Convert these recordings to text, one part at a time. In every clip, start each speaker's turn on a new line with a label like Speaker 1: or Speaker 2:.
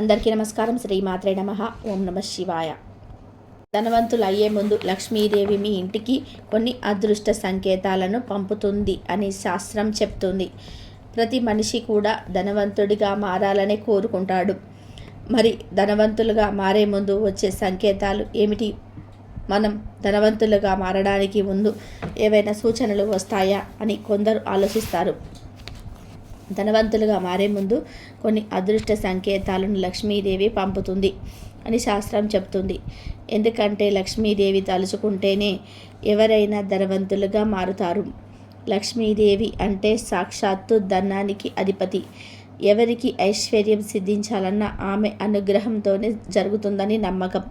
Speaker 1: అందరికీ నమస్కారం. శ్రీ మాత్రే నమ. ఓం నమ శివాయ. ధనవంతులు అయ్యే ముందు లక్ష్మీదేవి మీ ఇంటికి కొన్ని అదృష్ట సంకేతాలను పంపుతుంది అని శాస్త్రం చెప్తుంది. ప్రతి మనిషి కూడా ధనవంతుడిగా మారాలని కోరుకుంటాడు. మరి ధనవంతులుగా మారే ముందు వచ్చే సంకేతాలు ఏమిటి? మనం ధనవంతులుగా మారడానికి ముందు ఏవైనా సూచనలు వస్తాయా అని కొందరు ఆలోచిస్తారు. ధనవంతులుగా మారే ముందు కొన్ని అదృష్ట సంకేతాలను లక్ష్మీదేవి పంపుతుంది అని శాస్త్రం చెప్తుంది. ఎందుకంటే లక్ష్మీదేవి తలుచుకుంటేనే ఎవరైనా ధనవంతులుగా మారుతారు. లక్ష్మీదేవి అంటే సాక్షాత్తు ధనానికి అధిపతి. ఎవరికి ఐశ్వర్యం సిద్ధించాలన్న ఆమె అనుగ్రహంతోనే జరుగుతుందని నమ్మకం.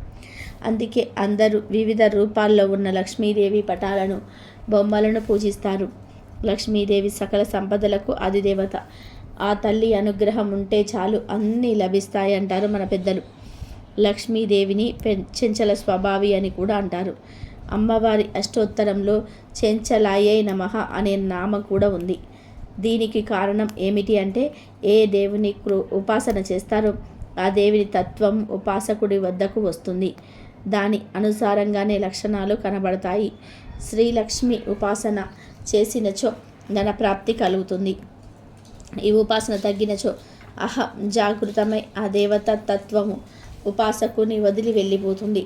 Speaker 1: అందుకే అందరూ వివిధ రూపాల్లో ఉన్న లక్ష్మీదేవి పటాలను బొమ్మలను పూజిస్తారు. లక్ష్మీదేవి సకల సంపదలకు అధిదేవత. ఆ తల్లి అనుగ్రహం ఉంటే చాలు అన్నీ లభిస్తాయి అంటారు మన పెద్దలు. లక్ష్మీదేవిని చెంచల స్వభావి అని కూడా అంటారు. అమ్మవారి అష్టోత్తరంలో చెంచలాయే నమః అనే నామ కూడా ఉంది. దీనికి కారణం ఏమిటి అంటే ఏ దేవుని ఉపాసన చేస్తారో ఆ దేవుని తత్వం ఉపాసకుడి వద్దకు వస్తుంది. దాని అనుసారంగానే లక్షణాలు కనబడతాయి. శ్రీలక్ష్మి ఉపాసన చేసినచో ధనప్రాప్తి కలుగుతుంది. ఈ ఉపాసన తగ్గినచో అహ జాగృతమై ఆ దేవత తత్వము ఉపాసకుని వదిలి వెళ్ళిపోతుంది.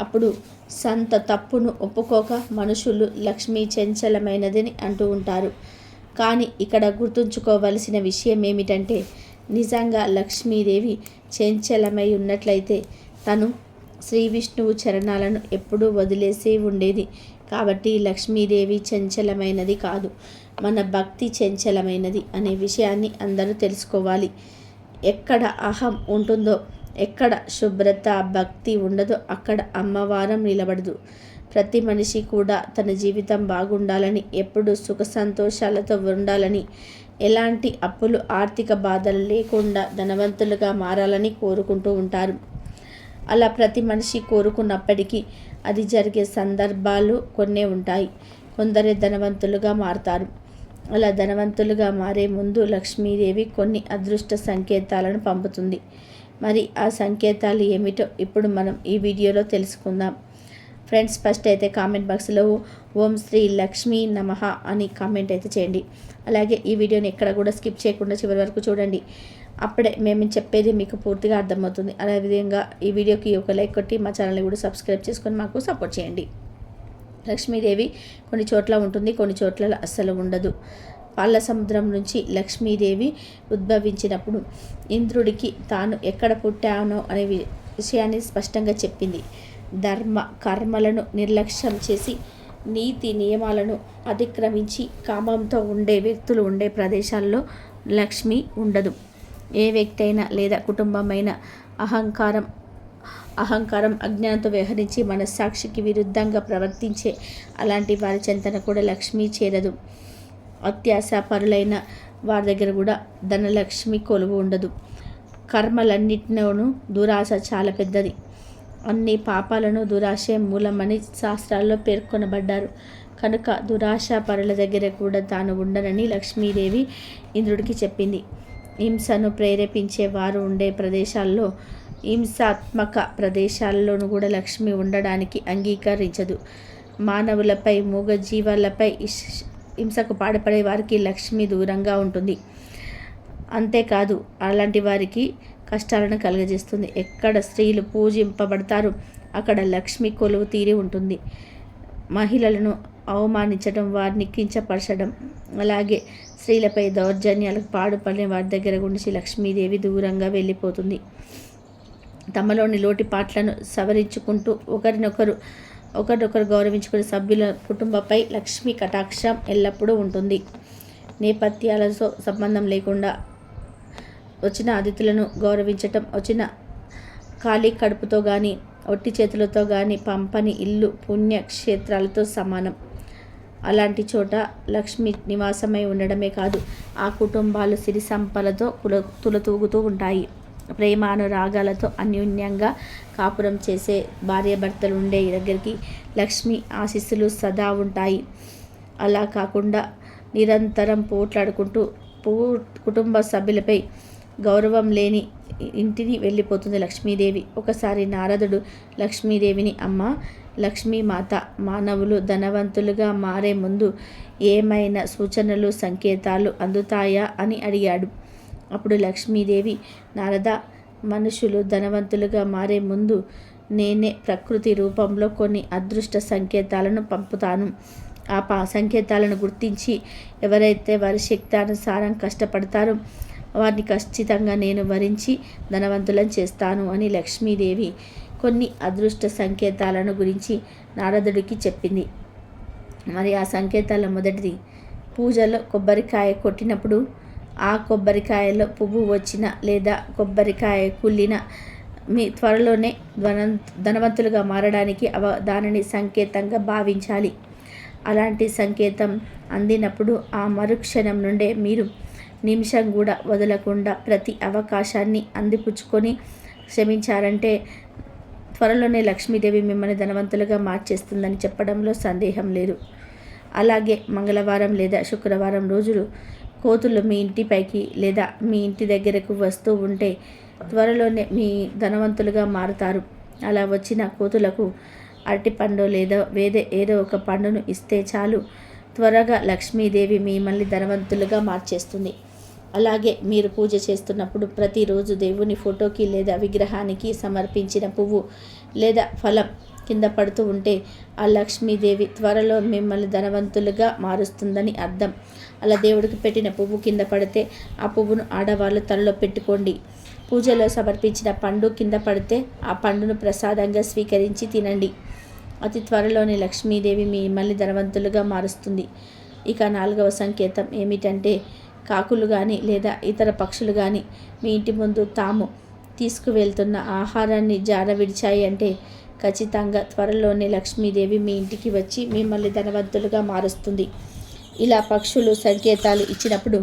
Speaker 1: అప్పుడు సంత తప్పును ఒప్పుకోక మనుషులు లక్ష్మీ చంచలమైనదని అంటూ ఉంటారు. కానీ ఇక్కడ గుర్తుంచుకోవలసిన విషయం ఏమిటంటే నిజంగా లక్ష్మీదేవి చంచలమై ఉన్నట్లయితే తను శ్రీ విష్ణువు చరణాలను ఎప్పుడూ వదిలేసి ఉండేది కాబట్టి లక్ష్మీదేవి చంచలమైనది కాదు. మన భక్తి చంచలమైనది అనే విషయాన్ని అందరూ తెలుసుకోవాలి. ఎక్కడ అహం ఉంటుందో ఎక్కడ శుభ్రత భక్తి ఉండదో అక్కడ అమ్మవారం నిలబడదు. ప్రతి మనిషి కూడా తన జీవితం బాగుండాలని ఎప్పుడు సుఖ సంతోషాలతో ఉండాలని ఎలాంటి అప్పులు ఆర్థిక బాధలు లేకుండా ధనవంతులుగా మారాలని కోరుకుంటూ ఉంటారు. అలా ప్రతి మనిషి కోరుకున్నప్పటికీ అది జరిగే సందర్భాలు కొన్ని ఉంటాయి. కొందరే ధనవంతులుగా మారుతారు. అలా ధనవంతులుగా మారే ముందు లక్ష్మీదేవి కొన్ని అదృష్ట సంకేతాలను పంపుతుంది. మరి ఆ సంకేతాలు ఏమిటో ఇప్పుడు మనం ఈ వీడియోలో తెలుసుకుందాం. ఫ్రెండ్స్ ఫస్ట్ అయితే కామెంట్ బాక్స్లో ఓం శ్రీ లక్ష్మీ నమః అని కామెంట్ అయితే చేయండి. అలాగే ఈ వీడియోని ఎక్కడ కూడా స్కిప్ చేయకుండా చివరి వరకు చూడండి. అప్పుడే మేము చెప్పేది మీకు పూర్తిగా అర్థమవుతుంది. అదేవిధంగా ఈ వీడియోకి ఒక లైక్ కొట్టి మా ఛానల్ని కూడా సబ్స్క్రైబ్ చేసుకొని మాకు సపోర్ట్ చేయండి. లక్ష్మీదేవి కొన్ని చోట్ల ఉంటుంది కొన్ని చోట్ల అస్సలు ఉండదు. పాల సముద్రం నుంచి లక్ష్మీదేవి ఉద్భవించినప్పుడు ఇంద్రుడికి తాను ఎక్కడ పుట్టానో అనే విషయాన్ని స్పష్టంగా చెప్పింది. ధర్మ కర్మలను నిర్లక్ష్యం చేసి నీతి నియమాలను అతిక్రమించి కామంతో ఉండే వ్యక్తులు ఉండే ప్రదేశాల్లో లక్ష్మి ఉండదు. ఏ వ్యక్తి అయినా లేదా కుటుంబమైన అహంకారం అహంకారం అజ్ఞానంతో వ్యవహరించి మనస్సాక్షికి విరుద్ధంగా ప్రవర్తించే అలాంటి వారి చెంతన కూడా లక్ష్మి చేరదు. అత్యాశ పరులైన వారి దగ్గర కూడా ధనలక్ష్మి కొలువు ఉండదు. కర్మలన్నిటిలోనూ దురాశ చాలా పెద్దది. అన్ని పాపాలను దురాశే మూలమని శాస్త్రాల్లో పేర్కొనబడ్డారు. కనుక దురాశ పరుల దగ్గర కూడా తాను ఉండనని లక్ష్మీదేవి ఇంద్రుడికి చెప్పింది. హింసను ప్రేరేపించే వారు ఉండే ప్రదేశాల్లో హింసాత్మక ప్రదేశాల్లోనూ కూడా లక్ష్మి ఉండడానికి అంగీకరించదు. మానవులపై మూగ జీవాలపై హింసకు పాడుపడే వారికి లక్ష్మి దూరంగా ఉంటుంది. అంతేకాదు అలాంటి వారికి కష్టాలను కలుగజేస్తుంది. ఎక్కడ స్త్రీలు పూజింపబడతారు అక్కడ లక్ష్మి కొలువు తీరి ఉంటుంది. మహిళలను అవమానించడం వారిని కించపరచడం అలాగే స్త్రీలపై దౌర్జన్యాలకు పాడుపడిన వారి దగ్గర గురించి లక్ష్మీదేవి దూరంగా వెళ్ళిపోతుంది. తమలోని లోటిపాట్లను సవరించుకుంటూ ఒకరినొకరు ఒకరినొకరు గౌరవించుకునే సభ్యుల కుటుంబపై లక్ష్మీ కటాక్షం ఎల్లప్పుడూ ఉంటుంది. నేపథ్యాలతో సంబంధం లేకుండా వచ్చిన అతిథులను గౌరవించటం వచ్చిన ఖాళీ కడుపుతో కానీ ఒట్టి చేతులతో కానీ పంపని ఇల్లు పుణ్యక్షేత్రాలతో సమానం. అలాంటి చోట లక్ష్మి నివాసమై ఉండడమే కాదు ఆ కుటుంబాలు సిరి సంపలతో కుల తులతూగుతూ ఉంటాయి. ప్రేమానురాగాలతో అన్యోన్యంగా కాపురం చేసే భార్యాభర్తలు ఉండే దగ్గరికి లక్ష్మి ఆశీస్సులు సదా ఉంటాయి. అలా కాకుండా నిరంతరం పోట్లాడుకుంటూ పూ కుటుంబ సభ్యులపై గౌరవం లేని ఇంటిని వెళ్ళిపోతుంది లక్ష్మీదేవి. ఒకసారి నారదుడు లక్ష్మీదేవిని అమ్మ లక్ష్మీమాత మానవులు ధనవంతులుగా మారే ముందు ఏమైనా సూచనలు సంకేతాలు అందుతాయా? అని అడిగాడు. అప్పుడు లక్ష్మీదేవి నారద మనుషులు ధనవంతులుగా మారే ముందు నేనే ప్రకృతి రూపంలో కొన్ని అదృష్ట సంకేతాలను పంపుతాను. ఆ పా సంకేతాలను గుర్తించి ఎవరైతే వారి శక్తానుసారం కష్టపడతారో వారిని ఖచ్చితంగా నేను వరించి ధనవంతులను చేస్తాను అని లక్ష్మీదేవి కొన్ని అదృష్ట సంకేతాలను గురించి నారదుడికి చెప్పింది. మరి ఆ సంకేతాల మొదటిది పూజలో కొబ్బరికాయ కొట్టినప్పుడు ఆ కొబ్బరికాయలో పువ్వు వచ్చిన లేదా కొబ్బరికాయ కుళ్ళిన మీ త్వరలోనే ధన ధనవంతులుగా మారడానికి అవ దానిని సంకేతంగా భావించాలి. అలాంటి సంకేతం అందినప్పుడు ఆ మరుక్షణం నుండే మీరు నిమిషం కూడా వదలకుండా ప్రతి అవకాశాన్ని అందిపుచ్చుకొని క్షమించారంటే త్వరలోనే లక్ష్మీదేవి మిమ్మల్ని ధనవంతులుగా మార్చేస్తుందని చెప్పడంలో సందేహం లేదు. అలాగే మంగళవారం లేదా శుక్రవారం రోజులు కోతులు మీ ఇంటిపైకి లేదా మీ ఇంటి దగ్గరకు వస్తూ ఉంటే త్వరలోనే మీ ధనవంతులుగా మారుతారు. అలా వచ్చిన కోతులకు అరటిపండు లేదా వేరే ఏదో ఒక పండును ఇస్తే చాలు. త్వరగా లక్ష్మీదేవి మిమ్మల్ని ధనవంతులుగా మార్చేస్తుంది. అలాగే మీరు పూజ చేస్తున్నప్పుడు ప్రతిరోజు దేవుని ఫోటోకి లేదా విగ్రహానికి సమర్పించిన పువ్వు లేదా ఫలం కింద పడుతూ ఉంటే ఆ లక్ష్మీదేవి త్వరలో మిమ్మల్ని ధనవంతులుగా మారుస్తుందని అర్థం. అలా దేవుడికి పెట్టిన పువ్వు కింద పడితే ఆ పువ్వును ఆడవాళ్ళు తలలో పెట్టుకోండి. పూజలో సమర్పించిన పండు కింద పడితే ఆ పండును ప్రసాదంగా స్వీకరించి తినండి. అతి త్వరలోనే లక్ష్మీదేవి మిమ్మల్ని ధనవంతులుగా మారుస్తుంది. ఇక నాలుగవ సంకేతం ఏమిటంటే కాకులు కానీ లేదా ఇతర పక్షులు కానీ మీ ఇంటి ముందు తాము తీసుకువెళ్తున్న ఆహారాన్ని జాడ విడిచాయి అంటే ఖచ్చితంగా త్వరలోనే లక్ష్మీదేవి మీ ఇంటికి వచ్చి మిమ్మల్ని ధనవంతులుగా మారుస్తుంది. ఇలా పక్షులు సంకేతాలు ఇచ్చినప్పుడు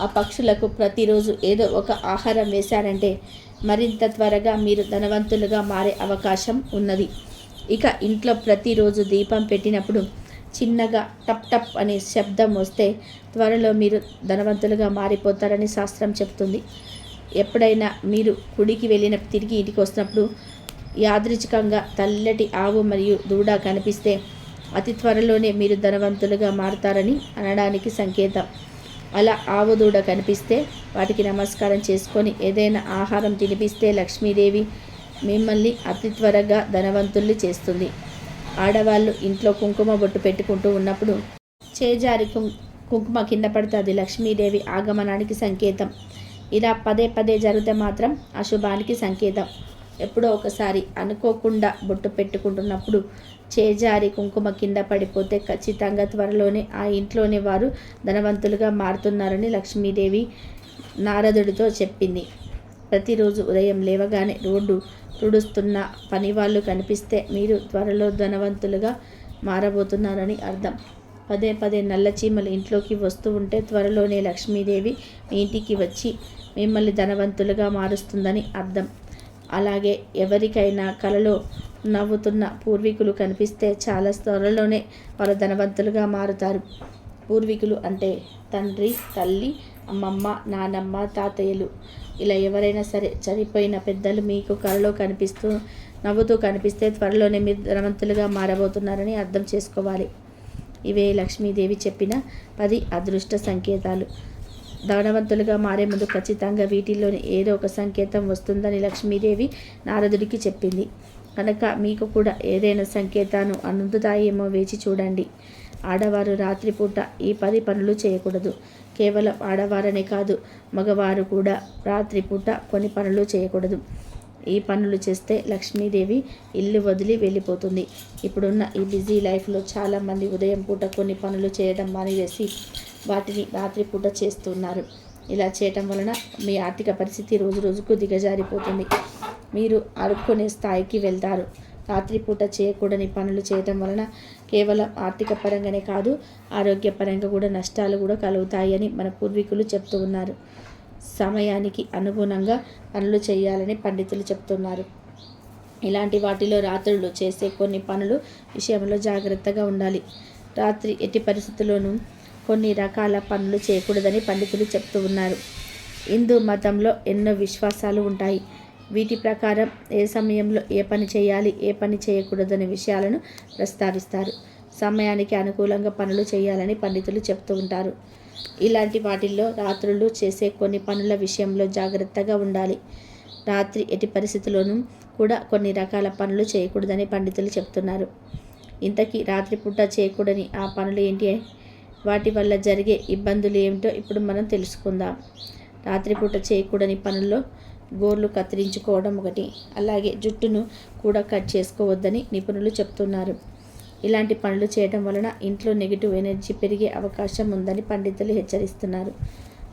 Speaker 1: ఆ పక్షులకు ప్రతిరోజు ఏదో ఒక ఆహారం వేశారంటే మరింత త్వరగా మీరు ధనవంతులుగా మారే అవకాశం ఉన్నది. ఇక ఇంట్లో ప్రతిరోజు దీపం పెట్టినప్పుడు చిన్నగా టప్ టప్ అనే శబ్దం వస్తే త్వరలో మీరు ధనవంతులుగా మారిపోతారని శాస్త్రం చెప్తుంది ఎప్పుడైనా మీరు గుడికి వెళ్ళిన తిరిగి ఇంటికి వస్తున్నప్పుడు యాదృచ్ఛికంగా తల్లటి ఆవు మరియు దూడ కనిపిస్తే అతి త్వరలోనే మీరు ధనవంతులుగా మారుతారని అనడానికి సంకేతం. అలా ఆవు దూడ కనిపిస్తే వాటికి నమస్కారం చేసుకొని ఏదైనా ఆహారం తినిపిస్తే లక్ష్మీదేవి మిమ్మల్ని అతి త్వరగా ధనవంతుల్ని చేస్తుంది. ఆడవాళ్ళు ఇంట్లో కుంకుమ బొట్టు పెట్టుకుంటూ ఉన్నప్పుడు చేజారి కుంకుమ కింద పడుతుంది లక్ష్మీదేవి ఆగమనానికి సంకేతం. ఇలా పదే పదే జరిగితే మాత్రం అశుభానికి సంకేతం. ఎప్పుడో ఒకసారి అనుకోకుండా బొట్టు పెట్టుకుంటున్నప్పుడు చేజారి కుంకుమ కింద పడిపోతే ఖచ్చితంగా త్వరలోనే ఆ ఇంట్లోనే వారు ధనవంతులుగా మారుతున్నారని లక్ష్మీదేవి నారదుడితో చెప్పింది. ప్రతిరోజు ఉదయం లేవగానే రోడ్డు తుడుస్తున్న పని వాళ్ళు కనిపిస్తే మీరు త్వరలో ధనవంతులుగా మారబోతున్నారని అర్థం. పదే పదే నల్ల చీమలు ఇంట్లోకి వస్తూ ఉంటే త్వరలోనే లక్ష్మీదేవి మీ ఇంటికి వచ్చి మిమ్మల్ని ధనవంతులుగా మారుస్తుందని అర్థం. అలాగే ఎవరికైనా కలలో నవ్వుతున్న పూర్వీకులు కనిపిస్తే చాలా త్వరలోనే వారు ధనవంతులుగా మారుతారు. పూర్వీకులు అంటే తండ్రి తల్లి అమ్మమ్మ నానమ్మ తాతయ్యలు. ఇలా ఎవరైనా సరే చనిపోయిన పెద్దలు మీకు కలలో కనిపిస్తూ నవ్వుతూ కనిపిస్తే త్వరలోనే మీరు ధనవంతులుగా మారబోతున్నారని అర్థం చేసుకోవాలి. ఇవే లక్ష్మీదేవి చెప్పిన పది అదృష్ట సంకేతాలు. ధనవంతులుగా మారే ముందు ఖచ్చితంగా వీటిల్లోని ఏదో ఒక సంకేతం వస్తుందని లక్ష్మీదేవి నారదుడికి చెప్పింది. కనుక మీకు కూడా ఏదైనా సంకేతాను అందుతాయేమో వేచి చూడండి. ఆడవారు రాత్రిపూట ఈ పది పనులు చేయకూడదు. కేవలం ఆడవారనే కాదు మగవారు కూడా రాత్రిపూట కొన్ని పనులు చేయకూడదు. ఈ పనులు చేస్తే లక్ష్మీదేవి ఇల్లు వదిలి వెళ్ళిపోతుంది. ఇప్పుడున్న ఈ బిజీ లైఫ్లో చాలామంది ఉదయం పూట కొన్ని పనులు చేయడం మానివేసి వాటిని రాత్రిపూట చేస్తున్నారు. ఇలా చేయటం వలన మీ ఆర్థిక పరిస్థితి రోజు రోజుకు దిగజారిపోతుంది. మీరు అడుక్కునే స్థాయికి వెళ్తారు. రాత్రిపూట చేయకూడని పనులు చేయటం వలన కేవలం ఆర్థిక పరంగానే కాదు ఆరోగ్యపరంగా కూడా నష్టాలు కూడా కలుగుతాయని మన పూర్వీకులు చెప్తూ ఉన్నారు. సమయానికి అనుగుణంగా పనులు చేయాలని పండితులు చెప్తున్నారు. ఇలాంటి వాటిలో రాత్రులు చేసే కొన్ని పనులు విషయంలో జాగ్రత్తగా ఉండాలి. రాత్రి ఎట్టి పరిస్థితుల్లోనూ కొన్ని రకాల పనులు చేయకూడదని పండితులు చెప్తూ ఉన్నారు. హిందూ మతంలో ఎన్నో విశ్వాసాలు ఉంటాయి. వీటి ప్రకారం ఏ సమయంలో ఏ పని చేయాలి ఏ పని చేయకూడదనే విషయాలను ప్రస్తావిస్తారు. సమయానికి అనుకూలంగా పనులు చేయాలని పండితులు చెప్తూ ఉంటారు. ఇలాంటి వాటిల్లో రాత్రులు చేసే కొన్ని పనుల విషయంలో జాగ్రత్తగా ఉండాలి. రాత్రి ఎట్టి పరిస్థితుల్లోనూ కూడా కొన్ని రకాల పనులు చేయకూడదని పండితులు చెప్తున్నారు. ఇంతకీ రాత్రిపూట చేయకూడని ఆ పనులు ఏంటి? వాటి వల్ల జరిగే ఇబ్బందులు ఏమిటో ఇప్పుడు మనం తెలుసుకుందాం. రాత్రిపూట చేయకూడని పనుల్లో గోర్లు కత్తిరించుకోవడం ఒకటి. అలాగే జుట్టును కూడా కట్ చేసుకోవద్దని నిపుణులు చెప్తున్నారు. ఇలాంటి పనులు చేయడం వలన ఇంట్లో నెగిటివ్ ఎనర్జీ పెరిగే అవకాశం ఉందని పండితులు హెచ్చరిస్తున్నారు.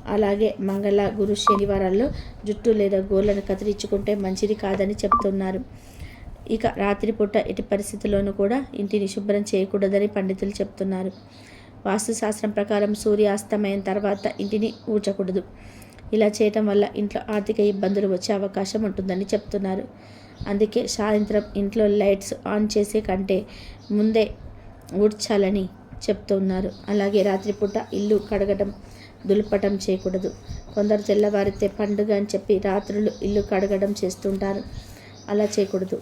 Speaker 1: అలాగే మంగళ గురు శనివారాల్లో జుట్టు లేదా గోర్లను కత్తిరించుకుంటే మంచిది కాదని చెప్తున్నారు. ఇక రాత్రిపూట ఎట్టి పరిస్థితుల్లోనూ కూడా ఇంటిని శుభ్రం చేయకూడదని పండితులు చెప్తున్నారు. వాస్తుశాస్త్రం ప్రకారం సూర్యాస్తమయం తర్వాత ఇంటిని ఊడ్చకూడదు. ఇలా చేయటం వల్ల ఇంట్లో ఆర్థిక ఇబ్బందులు వచ్చే అవకాశం ఉంటుందని చెప్తున్నారు. అందుకే సాయంత్రం ఇంట్లో లైట్స్ ఆన్ చేసే కంటే ముందే ఊడ్చాలని చెప్తున్నారు. అలాగే రాత్రిపూట ఇల్లు కడగడం దులపటం చేయకూడదు. కొందరు తెల్లవారితే పండుగ అని చెప్పి రాత్రులు ఇల్లు కడగడం చేస్తుంటారు. అలా చేయకూడదు.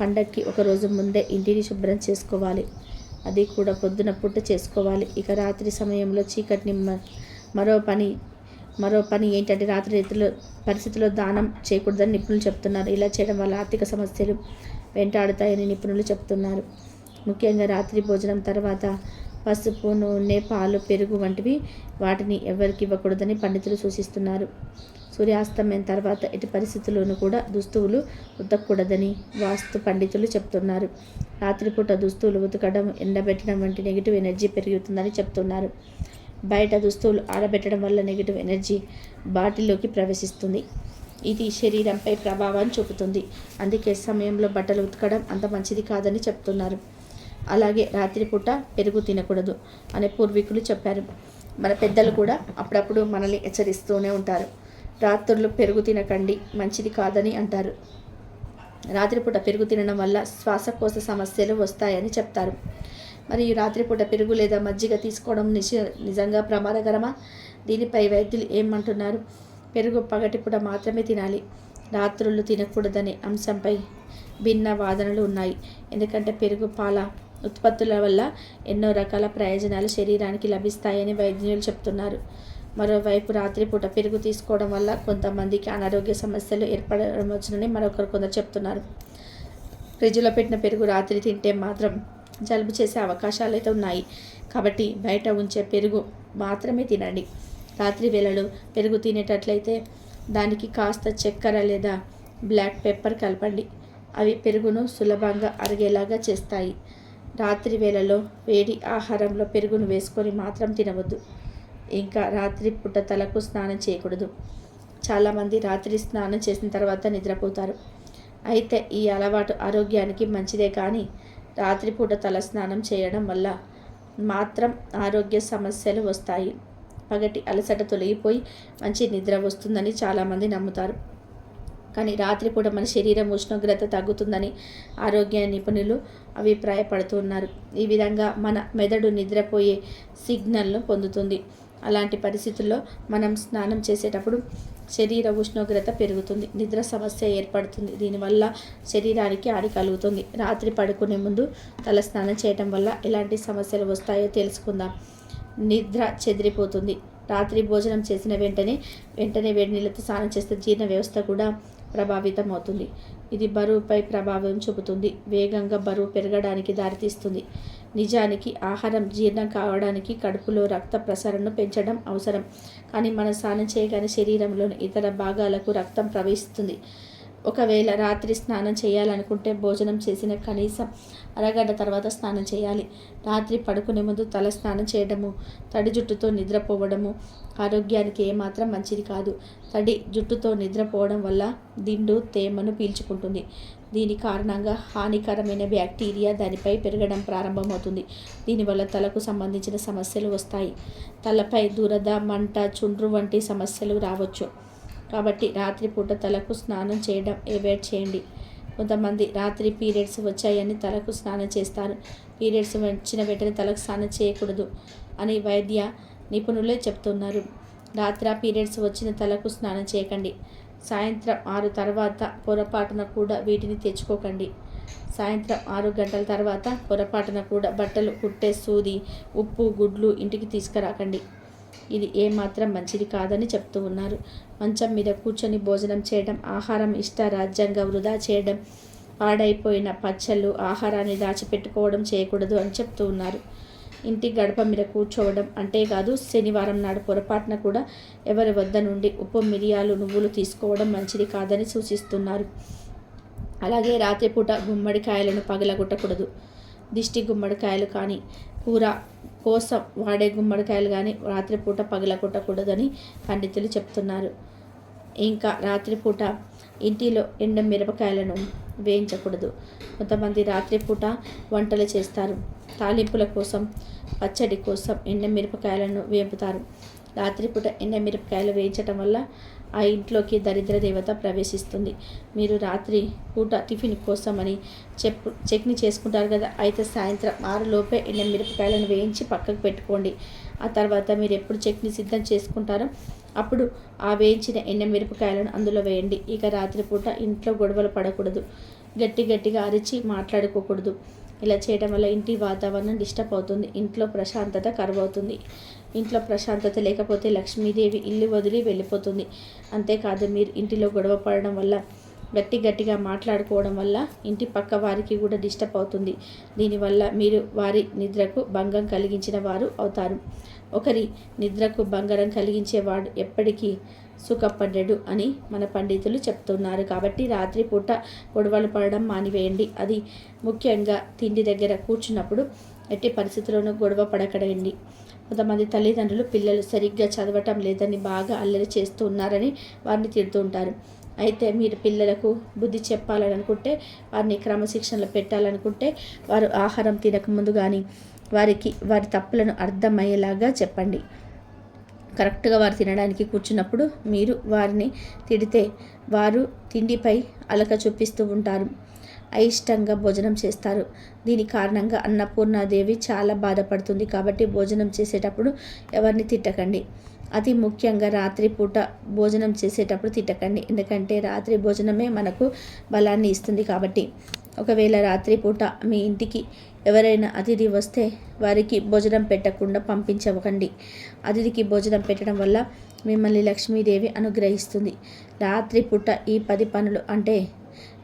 Speaker 1: పండగకి ఒకరోజు ముందే ఇంటిని శుభ్రం చేసుకోవాలి. అది కూడా పొద్దున పుట్ట చేసుకోవాలి. ఇక రాత్రి సమయంలో చీకటిని మరో పని మరో పని ఏంటంటే రాత్రి రైతులు పరిస్థితుల్లో దానం చేయకూడదని నిపుణులు చెప్తున్నారు. ఇలా చేయడం వల్ల ఆర్థిక సమస్యలు వెంటాడుతాయని నిపుణులు చెప్తున్నారు. ముఖ్యంగా రాత్రి భోజనం తర్వాత పసుపు నూనె పాలు పెరుగు వంటివి వాటిని ఎవరికి ఇవ్వకూడదని పండితులు సూచిస్తున్నారు. సూర్యాస్తమయం తర్వాత ఎటు పరిస్థితుల్లోనూ కూడా దుస్తువులు ఉతకూడదని వాస్తు పండితులు చెప్తున్నారు. రాత్రిపూట దుస్తువులు ఉతకడం ఎండబెట్టడం వంటి నెగిటివ్ ఎనర్జీ పెరుగుతుందని చెప్తున్నారు. బయట దుస్తువులు ఆడబెట్టడం వల్ల నెగిటివ్ ఎనర్జీ బాటిల్లోకి ప్రవేశిస్తుంది. ఇది శరీరంపై ప్రభావం చూపుతుంది. అందుకే సమయంలో బట్టలు ఉతకడం అంత మంచిది కాదని చెప్తున్నారు. అలాగే రాత్రిపూట పెరుగు తినకూడదు అనే పూర్వీకులు చెప్పారు. మన పెద్దలు కూడా అప్పుడప్పుడు మనల్ని హెచ్చరిస్తూనే ఉంటారు. రాత్రులు పెరుగు తినకండి మంచిది కాదని అంటారు. రాత్రిపూట పెరుగు తినడం వల్ల శ్వాసకోశ సమస్యలు వస్తాయని చెప్తారు. మరి రాత్రిపూట పెరుగు లేదా మజ్జిగ తీసుకోవడం నిజ నిజంగా ప్రమాదకరమా? దీనిపై వైద్యులు ఏమంటున్నారు? పెరుగు పగటిపూట మాత్రమే తినాలి. రాత్రులు తినకూడదనే అంశంపై భిన్న వాదనలు ఉన్నాయి. ఎందుకంటే పెరుగు పాల ఉత్పత్తుల వల్ల ఎన్నో రకాల ప్రయోజనాలు శరీరానికి లభిస్తాయని వైద్యులు చెప్తున్నారు. మరోవైపు రాత్రిపూట పెరుగు తీసుకోవడం వల్ల కొంతమందికి అనారోగ్య సమస్యలు ఏర్పడవచ్చునని మరొకరు కొందరు చెప్తున్నారు. ఫ్రిడ్జ్లో పెట్టిన పెరుగు రాత్రి తింటే మాత్రం జలుబు చేసే అవకాశాలు అయితే ఉన్నాయి. కాబట్టి బయట ఉంచే పెరుగు మాత్రమే తినండి. రాత్రి వేళలో పెరుగు తినేటట్లయితే దానికి కాస్త చక్కెర లేదా బ్లాక్ పెప్పర్ కలపండి. అవి పెరుగును సులభంగా అరిగేలాగా చేస్తాయి. రాత్రి వేళలో వేడి ఆహారంలో పెరుగును వేసుకొని మాత్రం తినవద్దు. ఇంకా రాత్రి పుట్ట తలకు స్నానం చేయకూడదు. చాలామంది రాత్రి స్నానం చేసిన తర్వాత నిద్రపోతారు. అయితే ఈ అలవాటు ఆరోగ్యానికి మంచిదే కానీ రాత్రిపూట తల స్నానం చేయడం వల్ల మాత్రం ఆరోగ్య సమస్యలు వస్తాయి. పగటి అలసట తొలగిపోయి మంచి నిద్ర వస్తుందని చాలామంది నమ్ముతారు. కానీ రాత్రిపూట మన శరీరం ఉష్ణోగ్రత తగ్గుతుందని ఆరోగ్య నిపుణులు అభిప్రాయపడుతున్నారు. ఈ విధంగా మన మెదడు నిద్రపోయే సిగ్నల్ను పొందుతుంది. అలాంటి పరిస్థితుల్లో మనం స్నానం చేసేటప్పుడు శరీర ఉష్ణోగ్రత పెరుగుతుంది నిద్ర సమస్య ఏర్పడుతుంది. దీనివల్ల శరీరానికి ఆడి కలుగుతుంది. రాత్రి పడుకునే ముందు తల స్నానం చేయటం వల్ల ఎలాంటి సమస్యలు వస్తాయో తెలుసుకుందాం. నిద్ర చెదిరిపోతుంది. రాత్రి భోజనం చేసిన వెంటనే వెంటనే వేడి నీళ్ళతో స్నానం చేస్తే జీర్ణ వ్యవస్థ కూడా ప్రభావితం అవుతుంది ఇది బరువుపై ప్రభావం చూపుతుంది. వేగంగా బరువు పెరగడానికి దారితీస్తుంది. నిజానికి ఆహారం జీర్ణం కావడానికి కడుపులో రక్త ప్రసరణను పెంచడం అవసరం. కానీ మనం స్నానం చేయగానే శరీరంలోని ఇతర భాగాలకు రక్తం ప్రవహిస్తుంది. ఒకవేళ రాత్రి స్నానం చేయాలనుకుంటే భోజనం చేసిన కనీసం అరగంట తర్వాత స్నానం చేయాలి. రాత్రి పడుకునే ముందు తల స్నానం చేయడము తడి జుట్టుతో నిద్రపోవడము ఆరోగ్యానికి ఏమాత్రం మంచిది కాదు. తడి జుట్టుతో నిద్రపోవడం వల్ల దిండు తేమను పీల్చుకుంటుంది. దీని కారణంగా హానికరమైన బ్యాక్టీరియా దానిపై పెరగడం ప్రారంభమవుతుంది. దీనివల్ల తలకు సంబంధించిన సమస్యలు వస్తాయి. తలపై దురద మంట చుండ్రు వంటి సమస్యలు రావచ్చు. కాబట్టి రాత్రిపూట తలకు స్నానం చేయడం అవాయిడ్ చేయండి. కొంతమంది రాత్రి పీరియడ్స్ వచ్చాయని తలకు స్నానం చేస్తారు. పీరియడ్స్ వచ్చిన వెంటనే తలకు స్నానం చేయకూడదు అని వైద్య నిపుణులే చెప్తున్నారు. రాత్రి పీరియడ్స్ వచ్చిన తలకు స్నానం చేయకండి. సాయంత్రం ఆరు తర్వాత పొరపాటున కూడా వీటిని తెచ్చుకోకండి. సాయంత్రం ఆరు గంటల తర్వాత పొరపాటున కూడా బట్టలు కుట్టే సూది ఉప్పు గుడ్లు ఇంటికి తీసుకురాకండి. ఇది ఏమాత్రం మంచిది కాదని చెప్తూ ఉన్నారు. మంచం మీద కూర్చొని భోజనం చేయడం ఆహారం ఇష్ట రాజ్యంగా వృధా చేయడం పాడైపోయిన పచ్చళ్ళు ఆహారాన్ని దాచిపెట్టుకోవడం చేయకూడదు అని చెప్తూ ఉన్నారు. ఇంటి గడప మీద కూర్చోవడం అంతేకాదు శనివారం నాడు పొరపాటున కూడా ఎవరి వద్ద నుండి ఉప్పు మిరియాలు నువ్వులు తీసుకోవడం మంచిది కాదని సూచిస్తున్నారు. అలాగే రాత్రిపూట గుమ్మడికాయలను పగలగొట్టకూడదు. దిష్టి గుమ్మడికాయలు కానీ కూర కోసం వాడే గుమ్మడికాయలు కానీ రాత్రిపూట పగలగొట్టకూడదని పండితులు చెప్తున్నారు. ఇంకా రాత్రిపూట ఇంటిలో ఎండ మిరపకాయలను వేయించకూడదు. కొంతమంది రాత్రిపూట వంటలు చేస్తారు. తాలింపుల కోసం పచ్చడి కోసం ఎండ మిరపకాయలను వేపుతారు. రాత్రిపూట ఎండ మిరపకాయలు వేయించటం వల్ల ఆ ఇంట్లోకి దరిద్ర దేవత ప్రవేశిస్తుంది. మీరు రాత్రి పూట టిఫిన్ కోసమని చెప్పు చట్నీ చేసుకుంటారు కదా. అయితే సాయంత్రం ఆరు లోపే ఎండ మిరపకాయలను వేయించి పక్కకు పెట్టుకోండి. ఆ తర్వాత మీరు ఎప్పుడు చట్నీ సిద్ధం చేసుకుంటారో అప్పుడు ఆ వేయించిన ఎండ మిరపకాయలను అందులో వేయండి. ఇక రాత్రిపూట ఇంట్లో గొడవలు పడకూడదు. గట్టి గట్టిగా అరిచి మాట్లాడుకోకూడదు. ఇలా చేయడం వల్ల ఇంటి వాతావరణం డిస్టర్బ్ అవుతుంది. ఇంట్లో ప్రశాంతత కరువవుతుంది. ఇంట్లో ప్రశాంతత లేకపోతే లక్ష్మీదేవి ఇల్లు వదిలి వెళ్ళిపోతుంది. అంతేకాదు మీరు ఇంటిలో గొడవ పడడం వల్ల గట్టి గట్టిగా మాట్లాడుకోవడం వల్ల ఇంటి పక్క వారికి కూడా డిస్టర్బ్ అవుతుంది. దీనివల్ల మీరు వారి నిద్రకు భంగం కలిగించిన వారు అవుతారు. ఒకరి నిద్రకు భంగరం కలిగించేవాడు ఎప్పటికీ సుఖపడ్డాడు అని మన పండితులు చెప్తున్నారు. కాబట్టి రాత్రిపూట గొడవలు పడడం మానివేయండి. అది ముఖ్యంగా తిండి దగ్గర కూర్చున్నప్పుడు ఎట్టి పరిస్థితుల్లోనూ గొడవ పడకడండి. కొంతమంది తల్లిదండ్రులు పిల్లలు సరిగ్గా చదవటం లేదని బాగా అల్లరి చేస్తూ ఉన్నారని వారిని తిడుతుంటారు అయితే మీరు పిల్లలకు బుద్ధి చెప్పాలనుకుంటే వారిని క్రమశిక్షణలో పెట్టాలనుకుంటే వారు ఆహారం తినకముందు కానీ వారికి వారి తప్పులను అర్థమయ్యేలాగా చెప్పండి. కరెక్ట్గా వారు తినడానికి కూర్చున్నప్పుడు మీరు వారిని తిడితే వారు తిండిపై అలక చూపిస్తూ ఉంటారు. అయిష్టంగా భోజనం చేస్తారు. దీని కారణంగా అన్నపూర్ణాదేవి చాలా బాధపడుతుంది కాబట్టి భోజనం చేసేటప్పుడు ఎవరిని తిట్టకండి. అతి ముఖ్యంగా రాత్రి పూట భోజనం చేసేటప్పుడు తిట్టకండి. ఎందుకంటే రాత్రి భోజనమే మనకు బలాన్ని ఇస్తుంది కాబట్టి ఒకవేళ రాత్రిపూట మీ ఇంటికి ఎవరైనా అతిథి వస్తే వారికి భోజనం పెట్టకుండా పంపించవకండి. అతిథికి భోజనం పెట్టడం వల్ల మిమ్మల్ని లక్ష్మీదేవి అనుగ్రహిస్తుంది. రాత్రిపూట ఈ పది పనులు అంటే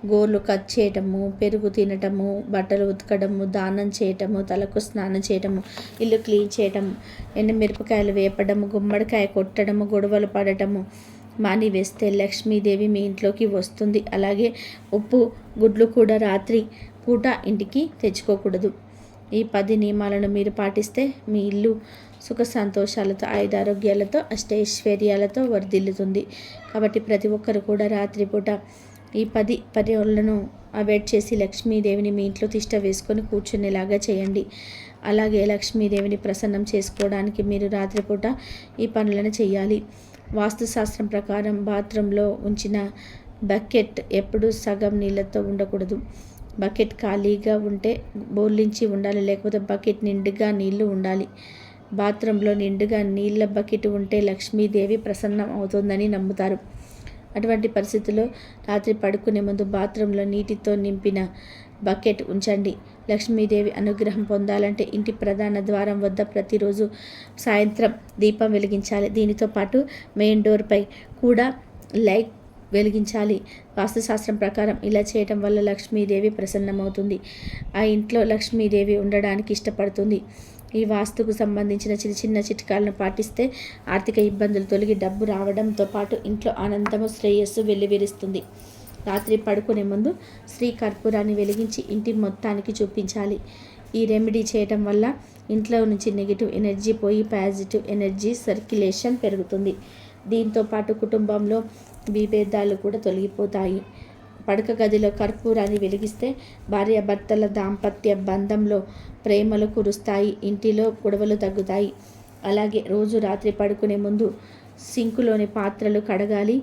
Speaker 1: గోర్లు కట్ చేయటము పెరుగు తినటము బట్టలు ఉతకడము దానం చేయటము తలకు స్నానం చేయటము ఇల్లు క్లీన్ చేయటము మిరపకాయలు వేపడము గుమ్మడికాయ కొట్టడము గొడవలు పడటము మాని వేస్తే లక్ష్మీదేవి మీ ఇంట్లోకి వస్తుంది. అలాగే ఉప్పు గుడ్లు కూడా రాత్రి పూట ఇంటికి తెచ్చుకోకూడదు. ఈ పది నియమాలను మీరు పాటిస్తే మీ ఇల్లు సుఖ సంతోషాలతో ఆయుధారోగ్యాలతో అష్టైశ్వర్యాలతో వర్ధిల్లుతుంది. కాబట్టి ప్రతి ఒక్కరు కూడా రాత్రిపూట ఈ పది పర్యాలను అవాయిడ్ చేసి లక్ష్మీదేవిని మీ ఇంట్లో తిష్ట వేసుకొని కూర్చునేలాగా చేయండి. అలాగే లక్ష్మీదేవిని ప్రసన్నం చేసుకోవడానికి మీరు రాత్రిపూట ఈ పనులను చేయాలి. వాస్తుశాస్త్రం ప్రకారం బాత్రూంలో ఉంచిన బకెట్ ఎప్పుడూ సగం నీళ్ళతో ఉండకూడదు. బకెట్ ఖాళీగా ఉంటే బోర్లించి ఉండాలి లేకపోతే బకెట్ నిండుగా నీళ్ళు ఉండాలి. బాత్రూంలో నిండుగా నీళ్ళ బకెట్ ఉంటే లక్ష్మీదేవి ప్రసన్నం అవుతుందని నమ్ముతారు. అటువంటి పరిస్థితుల్లో రాత్రి పడుకునే ముందు బాత్రూంలో నీటితో నింపిన బకెట్ ఉంచండి. లక్ష్మీదేవి అనుగ్రహం పొందాలంటే ఇంటి ప్రధాన ద్వారం వద్ద ప్రతిరోజు సాయంత్రం దీపం వెలిగించాలి. దీనితో పాటు మెయిన్ డోర్పై కూడా లైట్ వెలిగించాలి. వాస్తుశాస్త్రం ప్రకారం ఇలా చేయటం వల్ల లక్ష్మీదేవి ప్రసన్నమవుతుంది. ఆ ఇంట్లో లక్ష్మీదేవి ఉండడానికి ఇష్టపడుతుంది. ఈ వాస్తుకు సంబంధించిన చిన్న చిన్న చిట్కాలను పాటిస్తే ఆర్థిక ఇబ్బందులు తొలగి డబ్బు రావడంతో పాటు ఇంట్లో ఆనందము శ్రేయస్సు వెల్లివిరుస్తుంది. రాత్రి పడుకునే ముందు శ్రీ కర్పూరాన్ని వెలిగించి ఇంటి మొత్తానికి చూపించాలి. ఈ రెమెడీ చేయటం వల్ల ఇంట్లో నుంచి నెగిటివ్ ఎనర్జీ పోయి పాజిటివ్ ఎనర్జీ సర్క్యులేషన్ పెరుగుతుంది. దీంతో పాటు కుటుంబంలో విభేదాలు కూడా తొలగిపోతాయి. పడక గదిలో కర్పూరాన్ని వెలిగిస్తే భార్యాభర్తల దాంపత్య బంధంలో ప్రేమలు కురుస్తాయి ఇంటిలో గొడవలు తగ్గుతాయి. అలాగే రోజు రాత్రి పడుకునే ముందు సింకులోని పాత్రలు కడగాలి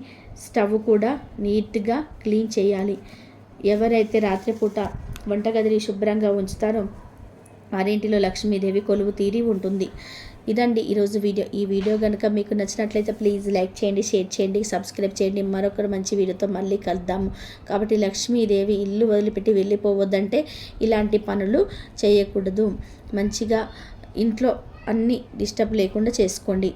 Speaker 1: స్టవ్ కూడా నీట్గా క్లీన్ చేయాలి. ఎవరైతే రాత్రిపూట వంటగదిని శుభ్రంగా ఉంచుతారో వారింటిలో లక్ష్మీదేవి కొలువు తీరి ఉంటుంది. ఇదండి ఈరోజు వీడియో. ఈ వీడియో కనుక మీకు నచ్చినట్లయితే ప్లీజ్ లైక్ చేయండి షేర్ చేయండి సబ్స్క్రైబ్ చేయండి. మరొకరు మంచి వీడియోతో మళ్ళీ కలుద్దాము కాబట్టి లక్ష్మీదేవి ఇల్లు వదిలిపెట్టి వెళ్ళిపోవద్దంటే ఇలాంటి పనులు చేయకూడదు. మంచిగా ఇంట్లో అన్నీ డిస్టర్బ్ లేకుండా చేసుకోండి.